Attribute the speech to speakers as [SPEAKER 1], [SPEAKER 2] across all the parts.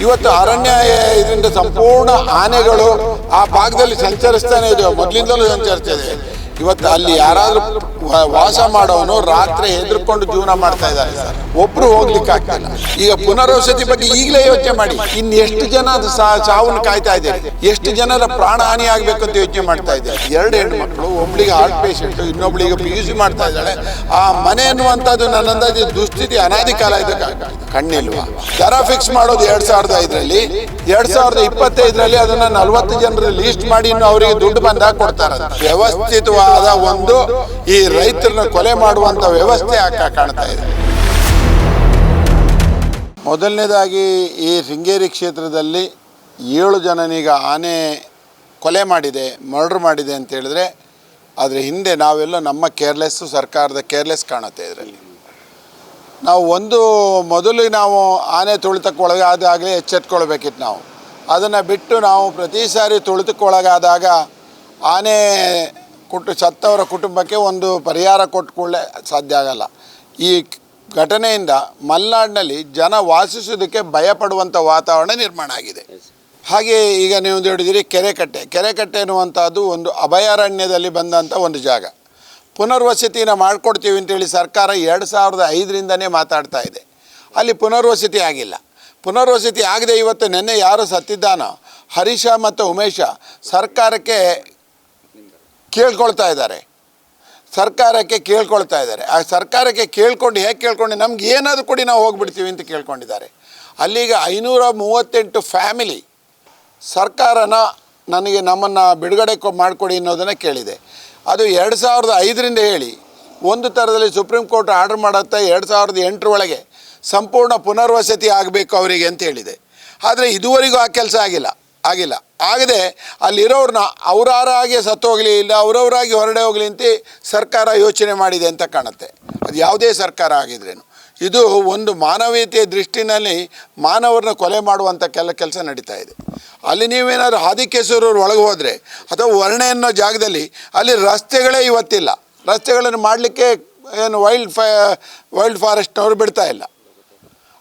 [SPEAKER 1] ಇವತ್ತು ಅರಣ್ಯ ಇದರಿಂದ ಸಂಪೂರ್ಣ ಆನೆಗಳು ಆ ಭಾಗದಲ್ಲಿ ಸಂಚರಿಸ್ತಾನೆ ಇದೆ ಮೊದಲಿಂದಲೂ ಸಂಚರಿಸ್ತಿದೆ ಇವತ್ತು ಅಲ್ಲಿ ಯಾರಾದ್ರೂ ವಾಸ ಮಾಡೋನು ರಾತ್ರಿ ಹೆದರ್ಕೊಂಡು ಜೀವನ ಮಾಡ್ತಾ ಇದ್ದಾರೆ ಒಬ್ರು ಹೋಗ್ಲಿಕ್ಕೆ ಆಗ್ತಿಲ್ಲ. ಈಗ ಪುನರ್ವಸತಿ ಬಗ್ಗೆ ಈಗಲೇ ಯೋಚನೆ ಮಾಡಿ. ಇನ್ ಎಷ್ಟು ಜನ ಸಾವನ್ನು ಕಾಯ್ತಾ ಇದ್ದಾರೆ? ಎಷ್ಟು ಜನರ ಪ್ರಾಣ ಹಾನಿ ಆಗ್ಬೇಕು ಅಂತ ಯೋಚನೆ ಮಾಡ್ತಾ ಇದ್ದಾರೆ? ಎರಡು ಹೆಣ್ಣು ಮಕ್ಕಳು, ಒಬ್ಳಿಗೆ ಹಾರ್ಟ್ ಪೇಷಂಟ್ ಇನ್ನೊಬ್ಳಿಗೆ ಪಿ ಯು ಸಿ ಮಾಡ್ತಾ ಇದ್ದಾಳೆ. ಆ ಮನೆ ಅನ್ನುವಂಥದ್ದು ನನ್ನ ಅಂದಾಜು ದುಸ್ಥಿತಿ, ಅನಾದಿ ಕಾಲ ಇದಕ್ಕೆ ಕಣ್ಣಿಲ್ವಾ? ದರ ಫಿಕ್ಸ್ ಮಾಡೋದು ಎರಡ್ ಸಾವಿರದ ಐದರಲ್ಲಿ. ಎರಡ್ ಸಾವಿರದ ಇಪ್ಪತ್ತೈದರಲ್ಲಿ ಅದನ್ನ ನಲವತ್ತು ಜನರ ಲೀಸ್ಟ್ ಮಾಡಿ ಇನ್ನು ಅವರಿಗೆ ದುಡ್ಡು ಬಂದಾಗ ಕೊಡ್ತಾರೆ ವ್ಯವಸ್ಥಿತವಾದ ಒಂದು ಈ ರೈತರನ್ನ ಕೊಲೆ ಮಾಡುವಂತ ವ್ಯವಸ್ಥೆ ಆಗ್ತಾ ಕಾಣ್ತಾ ಇದೆ. ಮೊದಲನೇದಾಗಿ ಈ ಶೃಂಗೇರಿ ಕ್ಷೇತ್ರದಲ್ಲಿ ಏಳು ಜನನೀಗ ಆನೆ ಕೊಲೆ ಮಾಡಿದೆ, ಮರ್ಡರ್ ಮಾಡಿದೆ ಅಂತ ಹೇಳಿದ್ರೆ ಅದರ ಹಿಂದೆ ನಾವೆಲ್ಲ ನಮ್ಮ ಕೇರ್ಲೆಸ್ಸು ಸರ್ಕಾರದ ಕೇರ್ಲೆಸ್ ಕಾಣುತ್ತೆ ಇದರಲ್ಲಿ. ನಾವು ಒಂದು ಮೊದಲು ನಾವು ಆನೆ ತುಳಿತಕ್ಕೆ ಒಳಗಾದಾಗಲೇ ಎಚ್ಚೆತ್ಕೊಳ್ಬೇಕಿತ್ತು ನಾವು. ಅದನ್ನು ಬಿಟ್ಟು ನಾವು ಪ್ರತಿ ಸಾರಿ ತುಳಿತಕ್ಕೊಳಗಾದಾಗ ಆನೆ ಕುಟು ಸತ್ತವರ ಕುಟುಂಬಕ್ಕೆ ಒಂದು ಪರಿಹಾರ ಕೊಟ್ಟುಕೊಳ್ಳೆ ಸಾಧ್ಯ ಆಗಲ್ಲ. ಈ ಘಟನೆಯಿಂದ ಮಲೆನಾಡಿನಲ್ಲಿ ಜನ ವಾಸಿಸೋದಕ್ಕೆ ಭಯಪಡುವಂಥ ವಾತಾವರಣ ನಿರ್ಮಾಣ ಆಗಿದೆ. ಹಾಗೆ ಈಗ ನೀವು ಹೇಳಿದಿರಿ ಕೆರೆಕಟ್ಟೆ. ಕೆರೆಕಟ್ಟೆ ಎನ್ನುವಂಥದ್ದು ಒಂದು ಅಭಯಾರಣ್ಯದಲ್ಲಿ ಬಂದಂಥ ಒಂದು ಜಾಗ. ಪುನರ್ವಸತಿನ ಮಾಡಿಕೊಡ್ತೀವಿ ಅಂತೇಳಿ ಸರ್ಕಾರ ಎರಡು ಸಾವಿರದ ಐದರಿಂದನೇ ಮಾತಾಡ್ತಾ ಇದೆ. ಅಲ್ಲಿ ಪುನರ್ವಸತಿ ಆಗಿಲ್ಲ. ಪುನರ್ವಸತಿ ಆಗದೆ ಇವತ್ತು ನಿನ್ನೆ ಯಾರು ಸತ್ತಿದ್ದಾನೋ ಹರೀಶ ಮತ್ತು ಉಮೇಶ ಸರ್ಕಾರಕ್ಕೆ ಕೇಳ್ಕೊಳ್ತಾ ಇದ್ದಾರೆ. ಸರ್ಕಾರಕ್ಕೆ ಕೇಳ್ಕೊಳ್ತಾ ಇದ್ದಾರೆ. ಆ ಸರ್ಕಾರಕ್ಕೆ ಕೇಳ್ಕೊಂಡು ಹೇಗೆ ಕೇಳ್ಕೊಂಡು ನಮ್ಗೆ ಏನಾದರೂ ಕೊಡಿ ನಾವು ಹೋಗ್ಬಿಡ್ತೀವಿ ಅಂತ ಕೇಳ್ಕೊಂಡಿದ್ದಾರೆ. ಅಲ್ಲಿಗೆ ಐನೂರ ಮೂವತ್ತೆಂಟು ಫ್ಯಾಮಿಲಿ ಸರ್ಕಾರನ ನನಗೆ ನಮ್ಮನ್ನು ಬಿಡುಗಡೆ ಮಾಡಿಕೊಡಿ ಅನ್ನೋದನ್ನು ಕೇಳಿದೆ. ಅದು ಎರಡು ಸಾವಿರದ ಐದರಿಂದ ಹೇಳಿ ಒಂದು ಥರದಲ್ಲಿ ಸುಪ್ರೀಂ ಕೋರ್ಟ್ ಆರ್ಡರ್ ಮಾಡುತ್ತಾ ಎರಡು ಸಾವಿರದ ಎಂಟರೊಳಗೆ ಸಂಪೂರ್ಣ ಪುನರ್ವಸತಿ ಆಗಬೇಕು ಅವರಿಗೆ ಅಂತ ಹೇಳಿದೆ. ಆದರೆ ಇದುವರೆಗೂ ಆ ಕೆಲಸ ಆಗಿಲ್ಲ. ಆಗಿಲ್ಲ. ಆಗದೆ ಅಲ್ಲಿರೋರನ್ನ ಅವರಾರಾಗೆ ಸತ್ತೋಗಲಿ ಇಲ್ಲ ಅವರವರಾಗಿ ಹೊರಡೆ ಹೋಗಲಿ ಅಂತ ಸರ್ಕಾರ ಯೋಚನೆ ಮಾಡಿದೆ ಅಂತ ಕಾಣುತ್ತೆ. ಅದು ಯಾವುದೇ ಸರ್ಕಾರ ಆಗಿದ್ರೇನು. ಇದು ಒಂದು ಮಾನವೀಯತೆಯ ದೃಷ್ಟಿನಲ್ಲಿ ಮಾನವರನ್ನ ಕೊಲೆ ಮಾಡುವಂಥ ಕೆಲ ಕೆಲಸ ನಡೀತಾ ಇದೆ. ಅಲ್ಲಿ ನೀವೇನಾದ್ರು ಹಾದಿಕೇಶ್ವರವ್ರು ಒಳಗೆ ಹೋದರೆ ಅಥವಾ ವರ್ಣೆ ಅನ್ನೋ ಜಾಗದಲ್ಲಿ ಅಲ್ಲಿ ರಸ್ತೆಗಳೇ ಇವತ್ತಿಲ್ಲ. ರಸ್ತೆಗಳನ್ನು ಮಾಡಲಿಕ್ಕೆ ಏನು ವೈಲ್ಡ್ ಫೈ, ವೈಲ್ಡ್ ಫಾರೆಸ್ಟ್ನವರು ಬಿಡ್ತಾ ಇಲ್ಲ.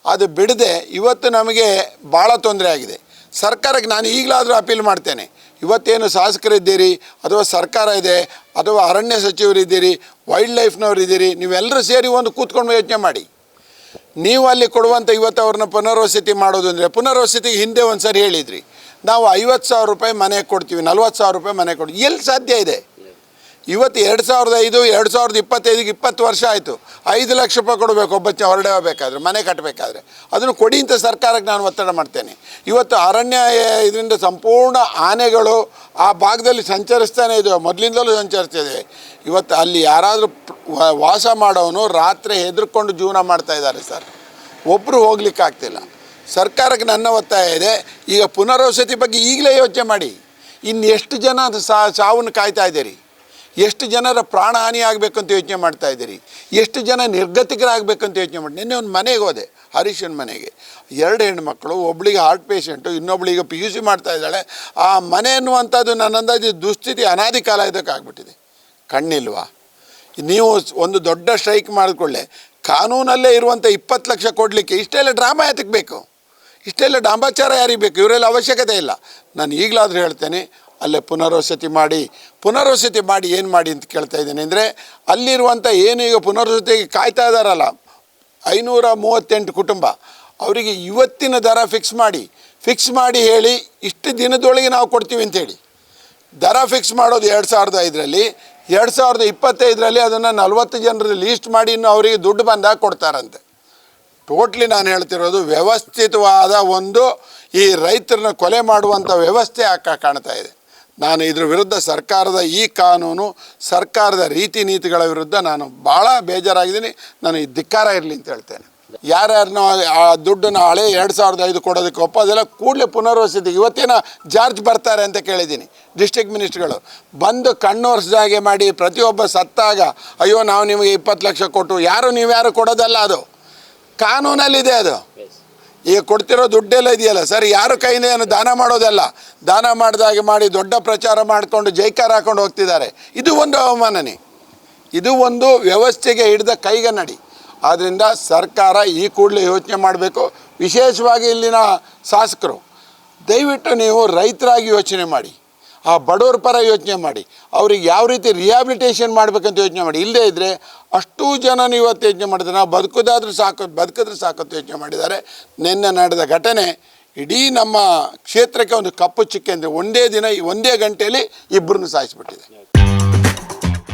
[SPEAKER 1] ಅದು ಬಿಡದೆ ಇವತ್ತು ನಮಗೆ ಭಾಳ ತೊಂದರೆ ಆಗಿದೆ. ಸರ್ಕಾರಕ್ಕೆ ನಾನು ಈಗಲಾದರೂ ಅಪೀಲ್ ಮಾಡ್ತೇನೆ. ಇವತ್ತೇನು ಶಾಸಕರಿದ್ದೀರಿ, ಅಥವಾ ಸರ್ಕಾರ ಇದೆ, ಅಥವಾ ಅರಣ್ಯ ಸಚಿವರಿದ್ದೀರಿ ವೈಲ್ಡ್ ಲೈಫ್ನವ್ರು ಇದ್ದೀರಿ ನೀವೆಲ್ಲರೂ ಸೇರಿ ಒಂದು ಕೂತ್ಕೊಂಡು ಯೋಚನೆ ಮಾಡಿ. ನೀವು ಅಲ್ಲಿ ಕೊಡುವಂಥ ಇವತ್ತು ಅವ್ರನ್ನ ಪುನರ್ವಸತಿ ಮಾಡೋದು ಅಂದರೆ, ಪುನರ್ವಸತಿಗೆ ಹಿಂದೆ ಒಂದು ಸರಿ ಹೇಳಿದ್ರಿ. ನಾವು ಐವತ್ತು ಸಾವಿರ ರೂಪಾಯಿ ಮನೆ ಕೊಡ್ತೀವಿ, ನಲ್ವತ್ತು ಸಾವಿರ ರೂಪಾಯಿ ಮನೆ ಕೊಡ್ತೀವಿ. ಎಲ್ಲಿ ಸಾಧ್ಯ ಇದೆ? ಇವತ್ತು ಎರಡು ಸಾವಿರದ ಐದು, ಎರಡು ಸಾವಿರದ ಇಪ್ಪತ್ತೈದಿಗೆ ಇಪ್ಪತ್ತು ವರ್ಷ ಆಯಿತು. ಐದು ಲಕ್ಷ ರೂಪಾಯಿ ಕೊಡಬೇಕು ಒಬ್ಬ ಹೊರಡೆ ಹೋಗಬೇಕಾದ್ರೆ ಮನೆ ಕಟ್ಟಬೇಕಾದ್ರೆ ಅದನ್ನು ಕೊಡಿ ಅಂತ ಸರ್ಕಾರಕ್ಕೆ ನಾನು ಒತ್ತಡ ಮಾಡ್ತೇನೆ. ಇವತ್ತು ಅರಣ್ಯ ಇದರಿಂದ ಸಂಪೂರ್ಣ ಆನೆಗಳು ಆ ಭಾಗದಲ್ಲಿ ಸಂಚರಿಸ್ತಾನೆ ಇದೆ ಮೊದಲಿಂದಲೂ ಸಂಚರಿಸ್ತಿದೆ. ಇವತ್ತು ಅಲ್ಲಿ ಯಾರಾದರೂ ವಾಸ ಮಾಡೋನು ರಾತ್ರಿ ಹೆದರ್ಕೊಂಡು ಜೀವನ ಮಾಡ್ತಾ ಇದ್ದಾರೆ ಸರ್. ಒಬ್ಬರು ಹೋಗ್ಲಿಕ್ಕೆ ಆಗ್ತಿಲ್ಲ. ಸರ್ಕಾರಕ್ಕೆ ನನ್ನ ಒತ್ತಾಯ ಇದೆ. ಈಗ ಪುನರ್ವಸತಿ ಬಗ್ಗೆ ಈಗಲೇ ಯೋಚನೆ ಮಾಡಿ. ಇನ್ನು ಎಷ್ಟು ಜನ ಸಾ, ಸಾವನ್ನು ಕಾಯ್ತಾ ಇದ್ದೀರಿ? ಎಷ್ಟು ಜನರ ಪ್ರಾಣ ಹಾನಿ ಆಗಬೇಕು ಅಂತ ಯೋಚನೆ ಮಾಡ್ತಾ ಇದ್ದೀರಿ? ಎಷ್ಟು ಜನ ನಿರ್ಗತಿಕರಾಗಬೇಕಂತ ಯೋಚನೆ ಮಾಡಿ ನಿನ್ನೆ ಒಂದು ಮನೆಗೆ ಹೋದೆ, ಹರೀಶನ ಮನೆಗೆ. ಎರಡು ಹೆಣ್ಮಕ್ಳು, ಒಬ್ಳಿಗೆ ಹಾರ್ಟ್ ಪೇಷಂಟು ಇನ್ನೊಬ್ಳಿಗೆ ಪಿ ಯು ಸಿ ಮಾಡ್ತಾ ಇದ್ದಾಳೆ. ಆ ಮನೆ ಅನ್ನುವಂಥದ್ದು ನನ್ನ ಅಂದಾಜು ದುಸ್ಥಿತಿ, ಅನಾದಿ ಕಾಲ ಇದಕ್ಕಾಗ್ಬಿಟ್ಟಿದೆ ಕಣ್ಣಿಲ್ವಾ? ನೀವು ಒಂದು ದೊಡ್ಡ ಸ್ಟ್ರೈಕ್ ಮಾಡಿಕೊಳ್ಳೆ. ಕಾನೂನಲ್ಲೇ ಇರುವಂಥ ಇಪ್ಪತ್ತು ಲಕ್ಷ ಕೊಡಲಿಕ್ಕೆ ಇಷ್ಟೆಲ್ಲ ಡ್ರಾಮಾ ಎತ್ತಕ್ಕೆ ಬೇಕು? ಇಷ್ಟೆಲ್ಲ ಡಾಂಬಾಚಾರ ಯಾರಿಗೆ ಬೇಕು? ಇವರೆಲ್ಲ ಅವಶ್ಯಕತೆ ಇಲ್ಲ. ನಾನು ಈಗಲಾದರೂ ಹೇಳ್ತೇನೆ ಅಲ್ಲೇ ಪುನರ್ವಸತಿ ಮಾಡಿ ಪುನರ್ವಸತಿ ಮಾಡಿ ಏನು ಮಾಡಿ ಅಂತ ಕೇಳ್ತಾ ಇದ್ದೀನಿ ಅಂದರೆ ಅಲ್ಲಿರುವಂಥ ಏನು ಈಗ ಪುನರ್ವಸತಿಗೆ ಕಾಯ್ತಾ ಇದ್ದಾರಲ್ಲ ಐನೂರ ಮೂವತ್ತೆಂಟು ಕುಟುಂಬ, ಅವರಿಗೆ ಇವತ್ತಿನ ದರ ಫಿಕ್ಸ್ ಮಾಡಿ ಫಿಕ್ಸ್ ಮಾಡಿ ಹೇಳಿ ಇಷ್ಟು ದಿನದೊಳಗೆ ನಾವು ಕೊಡ್ತೀವಿ ಅಂತೇಳಿ ದರ ಫಿಕ್ಸ್ ಮಾಡೋದು ಎರಡು ಸಾವಿರದ ಐದರಲ್ಲಿ, ಎರಡು ಸಾವಿರದ ಇಪ್ಪತ್ತೈದರಲ್ಲಿ ಅದನ್ನು ನಲವತ್ತು ಜನರ ಲೀಸ್ಟ್ ಮಾಡಿ ಇನ್ನು ಅವರಿಗೆ ದುಡ್ಡು ಬಂದಾಗ ಕೊಡ್ತಾರಂತೆ. ಟೋಟ್ಲಿ ನಾನು ಹೇಳ್ತಿರೋದು ವ್ಯವಸ್ಥಿತವಾದ ಒಂದು ಈ ರೈತರನ್ನ ಕೊಲೆ ಮಾಡುವಂಥ ವ್ಯವಸ್ಥೆ ಆಕ ಕಾಣ್ತಾ ಇದೆ. ನಾನು ಇದ್ರ ವಿರುದ್ಧ ಸರ್ಕಾರದ ಈ ಕಾನೂನು, ಸರ್ಕಾರದ ರೀತಿ ನೀತಿಗಳ ವಿರುದ್ಧ ನಾನು ಭಾಳ ಬೇಜಾರಾಗಿದ್ದೀನಿ. ನಾನು ಈ ಧಿಕ್ಕಾರ ಇರಲಿ ಅಂತ ಹೇಳ್ತೇನೆ. ಯಾರ್ಯಾರನ್ನ ಆ ದುಡ್ಡನ್ನು ಹಳೆ ಎರಡು ಸಾವಿರದ ಐದು ಕೊಡೋದಕ್ಕೆ ಒಪ್ಪೋದೆಲ್ಲ ಕೂಡಲೇ ಪುನರ್ವಸತಿ. ಇವತ್ತೇನ ಜಾರ್ಜ್ ಬರ್ತಾರೆ ಅಂತ ಕೇಳಿದ್ದೀನಿ ಡಿಸ್ಟಿಕ್ ಮಿನಿಸ್ಟ್ರುಗಳು. ಬಂದು ಕಣ್ಣೊರೆಸ್ದಾಗೆ ಮಾಡಿ ಪ್ರತಿಯೊಬ್ಬ ಸತ್ತಾಗ, ಅಯ್ಯೋ, ನಾವು ನಿಮಗೆ ಇಪ್ಪತ್ತು ಲಕ್ಷ ಕೊಟ್ಟು, ಯಾರು ನೀವು ಯಾರು ಕೊಡೋದಲ್ಲ ಅದು? ಕಾನೂನಲ್ಲಿದೆ ಅದು. ಈಗ ಕೊಡ್ತಿರೋ ದುಡ್ಡೆಲ್ಲ ಇದೆಯಲ್ಲ ಸರ್, ಯಾರು ಕೈನೇ ಏನು ದಾನ ಮಾಡೋದಲ್ಲ. ದಾನ ಮಾಡಿದಾಗೆ ಮಾಡಿ ದೊಡ್ಡ ಪ್ರಚಾರ ಮಾಡಿಕೊಂಡು ಜೈಕಾರ ಹಾಕೊಂಡು ಹೋಗ್ತಿದ್ದಾರೆ. ಇದು ಒಂದು ಅವಮಾನನೆ. ಇದು ಒಂದು ವ್ಯವಸ್ಥೆಗೆ ಹಿಡಿದ ನಡಿ ಆದ್ದರಿಂದ ಸರ್ಕಾರ ಈ ಕೂಡಲೇ ಯೋಚನೆ ಮಾಡಬೇಕು. ವಿಶೇಷವಾಗಿ ಇಲ್ಲಿನ ಶಾಸಕರು, ದಯವಿಟ್ಟು ನೀವು ರೈತರಾಗಿ ಯೋಚನೆ ಮಾಡಿ. ಆ ಬಡವ್ರ ಪರ ಯೋಚನೆ ಮಾಡಿ. ಅವ್ರಿಗೆ ಯಾವ ರೀತಿ ರಿಯಾಬಿಲಿಟೇಷನ್ ಮಾಡಬೇಕಂತ ಯೋಚನೆ ಮಾಡಿ. ಇಲ್ಲದೇ ಇದ್ದರೆ ಅಷ್ಟು ಜನ ಇವತ್ತು ಯೋಚನೆ ಮಾಡಿದ್ದಾರೆ ನಾವು ಬದುಕೋದಾದ್ರೂ ಸಾಕು, ಬದುಕಿದ್ರೆ ಸಾಕು ಅಂತ ಯೋಚನೆ ಮಾಡಿದ್ದಾರೆ. ನಿನ್ನೆ ನಡೆದ ಘಟನೆ, ಇಡೀ ನಮ್ಮ ಕ್ಷೇತ್ರಕ್ಕೆ ಒಂದು ಕಪ್ಪು ಚಿಕ್ಕೆ ಒಂದೇ ದಿನ, ಒಂದೇ ಗಂಟೆಯಲ್ಲಿ ಇಬ್ಬರನ್ನು ಸಾಯಿಸಿಬಿಟ್ಟಿದೆ.